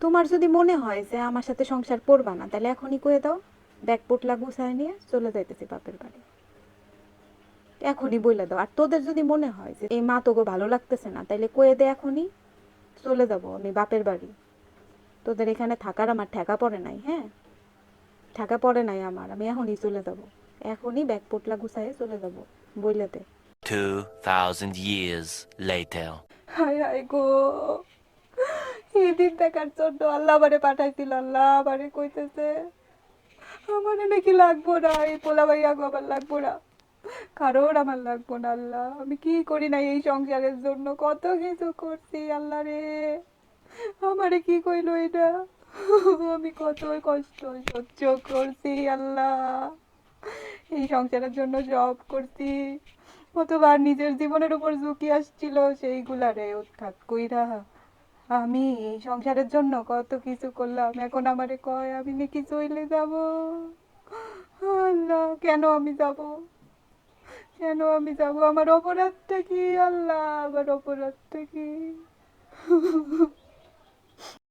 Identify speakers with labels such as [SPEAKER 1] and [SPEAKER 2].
[SPEAKER 1] তোমার যদি মনে হয় যে আমার সাথে সংসার করবা না তাহলে এখনই কয়ে দাও। ব্যাগ পোটলা গুছায় নিয়ে চলে যাইতেছি বাপের বাড়ি। এখনই বলে দাও। আর তোদের যদি মনে হয় যে এই মা তোকে ভালো লাগতেছে না তাইলে কয়ে দে এখনই চলে যাব আমি বাপের বাড়ি। তোদের এখানে থাকার আমার ঠেকা পড়ে নাই হ্যাঁ? ঠেকা পড়ে নাই আমার আমি এখনই চলে যাব। এখনই ব্যাগ পোটলা গুছায় চলে যাব বইলে দে
[SPEAKER 2] 2,000 years later.
[SPEAKER 1] হায় হায় গো। এই দিন দেখার জন্য আল্লাহ আমারে পাঠাইছিল, আল্লাহ আমারে কইতেছে, আমার নাকি লাগবো না, এই পোলা ভাইয়া আমার লাগবো না, কারোর আমার লাগবো না, আল্লাহ, আমি কি করি না এই সংসারের জন্য, কত কিছু করছি আল্লাহ রে, আমারে কি কইলো এটা, আমি কত কষ্ট সহ্য করছি আল্লাহ, এই সংসারের জন্য জব করছি কতবার নিজের জীবনের উপর ঝুঁকি আসছিল সেইগুলারে উৎখাত কইরা আমি এই সংসারের জন্য কত কিছু করলাম। এখন আমারে কয়, আমি নাকি চইলে যাব? আল্লাহ, কেন আমি যাব? কেন আমি যাব? আমার অপরাধটা কি? আল্লাহ, আমার অপরাধটা কি?